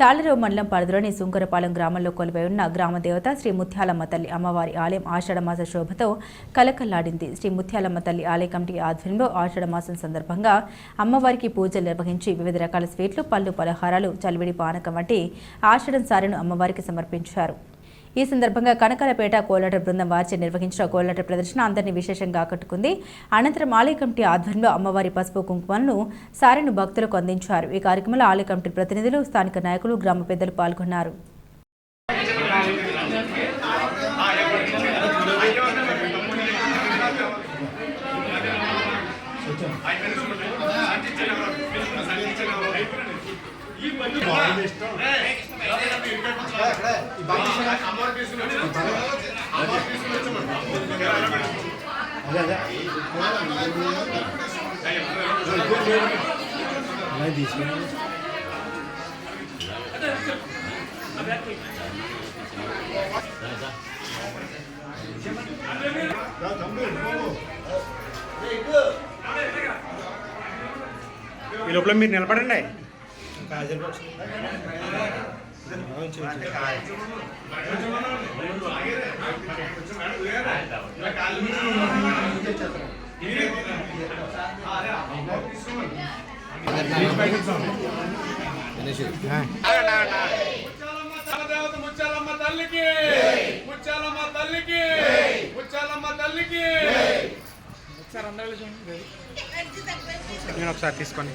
తాళరావు మండలం పరిధిలోని సుంకరపాలెం గ్రామంలో కొలువై ఉన్న గ్రామ దేవత శ్రీ ముత్యాలమ్మ తల్లి అమ్మవారి ఆలయం ఆషాఢమాస శోభతో కలకల్లాడింది. శ్రీ ముత్యాలమ్మ తల్లి ఆలయ కమిటీ ఆధ్వర్యంలో ఆషాఢమాసం సందర్భంగా అమ్మవారికి పూజలు నిర్వహించి వివిధ రకాల స్వీట్లు పళ్ళు పలహారాలు చలివిడి పానకం వంటి ఆషాఢం సారెను అమ్మవారికి సమర్పించారు. ఈ సందర్భంగా కనకలపేట కోలాట బృందం వారిచే నిర్వహించిన కోలాట ప్రదర్శన అందరినీ విశేషంగా ఆకట్టుకుంది. అనంతరం ఆలయ కమిటీ ఆధ్వర్యంలో అమ్మవారి పసుపు కుంకుమలను సారెను భక్తులకు అందించారు. ఈ కార్యక్రమంలో ఆలయ కమిటీ ప్రతినిధులు స్థానిక నాయకులు గ్రామ పెద్దలు పాల్గొన్నారు. ఈ లోపల మీరు నిలబడండి. ముత్యాలమ్మ తలదేవత ముత్యాలమ్మ తల్లికి ముత్యాలమ్మ తల్లికి ముత్యాలమ్మ తల్లికి నేను ఒకసారి తీసుకోండి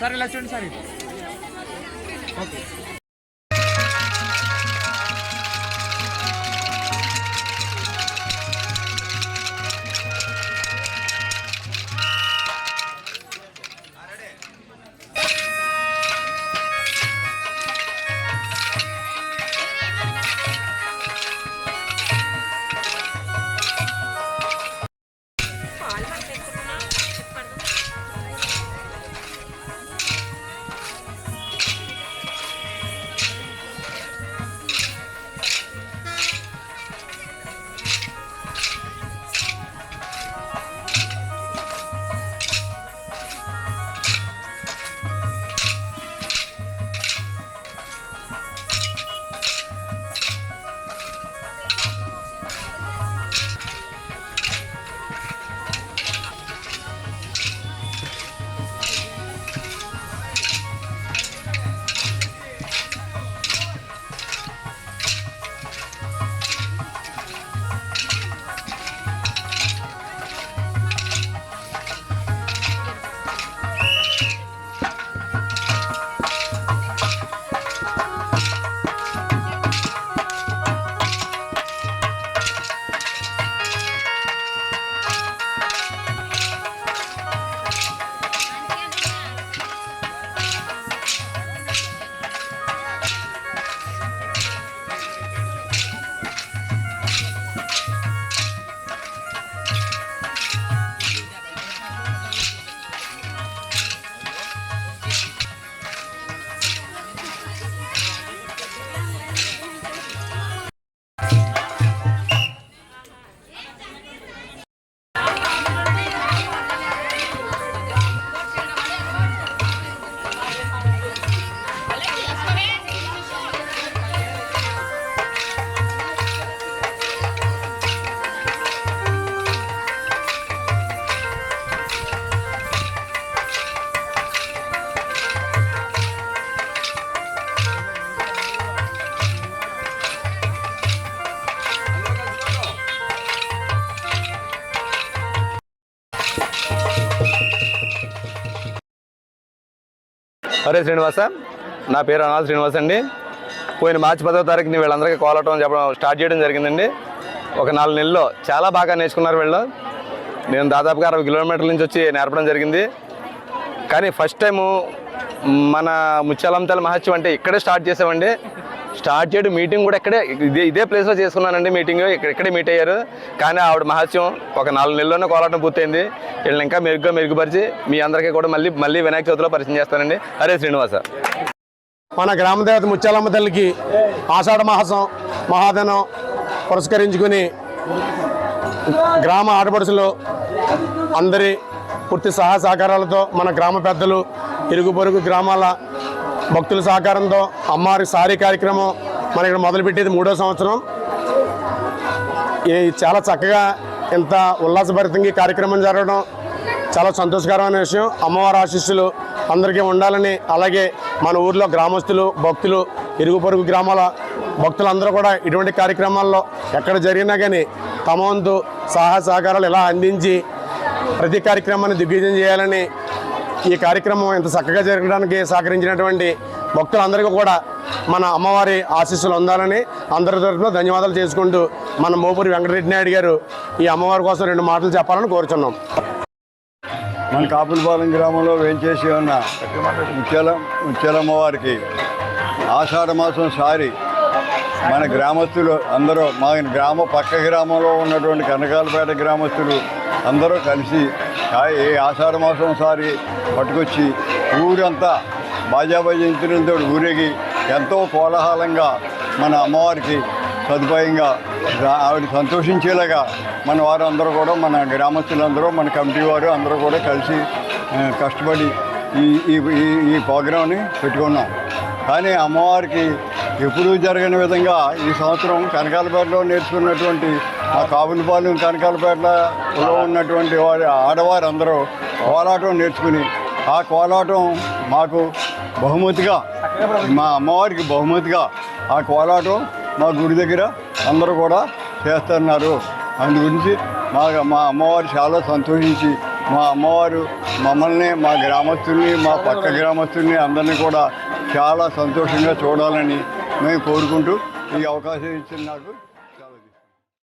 సార్ ఇలా చూడండి సార్ ఓకే. హరే శ్రీనివాస నా పేరు అనాథ శ్రీనివాస్ అండి. పోయిన మార్చి పదవ తారీఖుని వీళ్ళందరికీ కోలటం చెప్పడం స్టార్ట్ చేయడం జరిగిందండి. ఒక నాలుగు నెలల్లో చాలా బాగా నేర్చుకున్నారు వీళ్ళు. నేను దాదాపుగా అరవై కిలోమీటర్ల నుంచి వచ్చి నేర్పడం జరిగింది. కానీ ఫస్ట్ టైము మన ముత్యాలంతల మహత్యం అంటే ఇక్కడే స్టార్ట్ చేసామండి. స్టార్ట్ చేయడం మీటింగ్ కూడా ఇక్కడే ఇదే ఇదే ప్లేస్లో చేసుకున్నానండి మీటింగ్ ఇక్కడ ఇక్కడే మీట్ అయ్యారు. కానీ ఆవిడ మహత్యం. ఒక నాలుగు నెలల్లోనే కోలాటం పూర్తయింది. వీళ్ళని ఇంకా మెరుగ్గా మెరుగుపరిచి మీ అందరికీ కూడా మళ్ళీ మళ్ళీ వినాయక చవితిలో పరిచయం చేస్తానండి. హరే శ్రీనివాస. మన గ్రామ దేవత ముత్యాలమ్మ తల్లికి ఆషాఢ మాసం మహాదనం పురస్కరించుకుని గ్రామ ఆడపడుచులు అందరి పూర్తి సహాయ సహకారాలతో మన గ్రామ పెద్దలు ఇరుగు పొరుగు గ్రామాల భక్తుల సహకారంతో అమ్మవారి సారీ కార్యక్రమం మన ఇక్కడ మొదలుపెట్టేది మూడో సంవత్సరం. ఈ చాలా చక్కగా ఇంత ఉల్లాసభరితంగా ఈ కార్యక్రమం జరగడం చాలా సంతోషకరమైన విషయం. అమ్మవారి ఆశీస్సులు అందరికీ ఉండాలని అలాగే మన ఊర్లో గ్రామస్తులు భక్తులు ఇరుగు పొరుగు గ్రామాల భక్తులందరూ కూడా ఇటువంటి కార్యక్రమాల్లో ఎక్కడ జరిగినా కానీ తమ వంతు సహాయ సహకారాలు ఇలా అందించి ప్రతి కార్యక్రమాన్ని దిగ్విజయం చేయాలని ఈ కార్యక్రమం ఇంత చక్కగా జరగడానికి సహకరించినటువంటి భక్తులందరికీ కూడా మన అమ్మవారి ఆశీస్సులు ఉండాలని అందరి తరఫున ధన్యవాదాలు చేసుకుంటూ మన మోపూరి వెంకటరెడ్డి నాయుడు గారు ఈ అమ్మవారి కోసం రెండు మాటలు చెప్పాలని కోరుచున్నాం. మన కాపులపాలెం గ్రామంలో వేంచేసి ఉన్న ముత్యాల ముత్యాలమ్మవారికి ఆషాఢ మాసం సారి మన గ్రామస్తులు అందరూ మా గ్రామ పక్క గ్రామంలో ఉన్నటువంటి కనకాలపేట గ్రామస్తులు అందరూ కలిసి ఏ ఆషాఢ మాసం సారి పట్టుకొచ్చి ఊరంతా బాజా భజంతులతో ఊరేగి ఎంతో కోలాహలంగా మన అమ్మవారికి సదుపాయంగా ఆవిడ సంతోషించేలాగా మన వారందరూ కూడా మన గ్రామస్తులందరూ మన కమిటీ వారు అందరూ కూడా కలిసి కష్టపడి ఈ ఈ ఈ- ఈ ప్రోగ్రాంని పెట్టుకున్నాం. కానీ అమ్మవారికి ఎప్పుడూ జరగని విధంగా ఈ సంవత్సరం కనకాలపేటలో నేర్చుకున్నటువంటి ఆ కాపులపాలెం కనకాలపేటలో ఉన్నటువంటి వారి ఆడవారు అందరూ కోలాటం నేర్చుకుని ఆ కోలాటం మాకు బహుమతిగా మా అమ్మవారికి బహుమతిగా ఆ కోలాటం మా గుడి దగ్గర అందరూ కూడా చేస్తున్నారు. అందు గురించి మా మా అమ్మవారు చాలా సంతోషించి మా అమ్మవారు మమ్మల్ని మా గ్రామస్తుల్ని మా పక్క గ్రామస్తుల్ని అందరినీ కూడా చాలా సంతోషంగా చూడాలని మేము కోరుకుంటూ ఈ అవకాశం ఇచ్చిన నాకు